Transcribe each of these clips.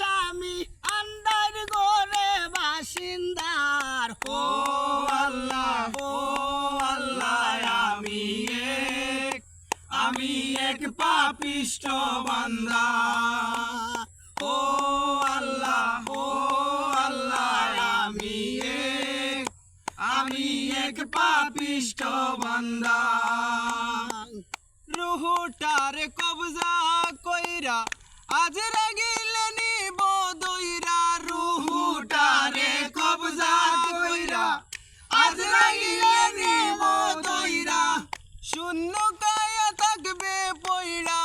আমি আন্দার গোরে বাসিন্দার। ও আল্লাহ ও আল্লাহ, আমি এক আমি এক পাপিষ্ট বান্দা। ও আল্লাহ ও আল্লাহ, আমি এক আমি এক পাপিষ্ট বান্দা। রুহুটার কবজা কইরা আজ শূন্য কায়া থাকবে পইরা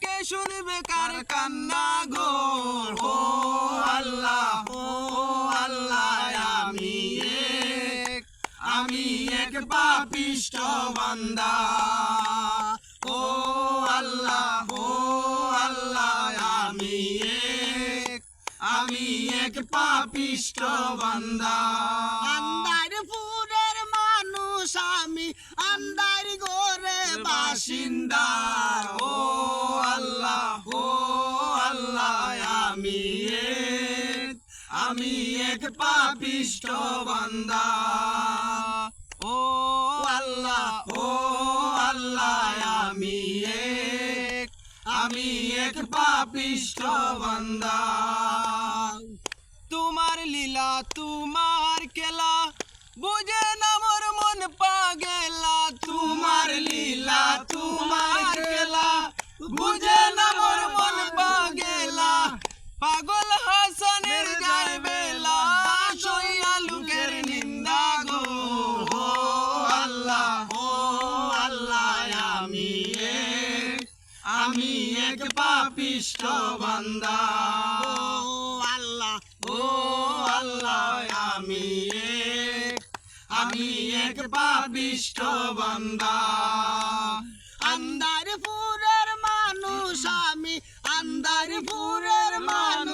কে শুনবে কান্না গো? ও আল্লাহ, ও আমি এক। আমি এক পাপিষ্ট বান্দা। ও আল্লাহ ও আল্লাহ, আমি এক। আমি এক পাপিষ্ট বান্দা। আমি গোরে বাসিন্দা। ও আল্লাহ ও আল্লাহ আমি এক আমি এক পাপিষ্ট বান্দা। ও আল্লাহ ও আল্লাহ আমি এক আমি এক পাপিষ্ট বান্দা। তোমার লীলা তোমার খেলা বুঝে আমি এক পাপিষ্ট বান্দা। ও আল্লাহ ও আল্লাহ, আমি এক আমি এক পাপিষ্ট বান্দা। আন্দার পুরের মানুষ আমি আন্দার পুরের মানুষ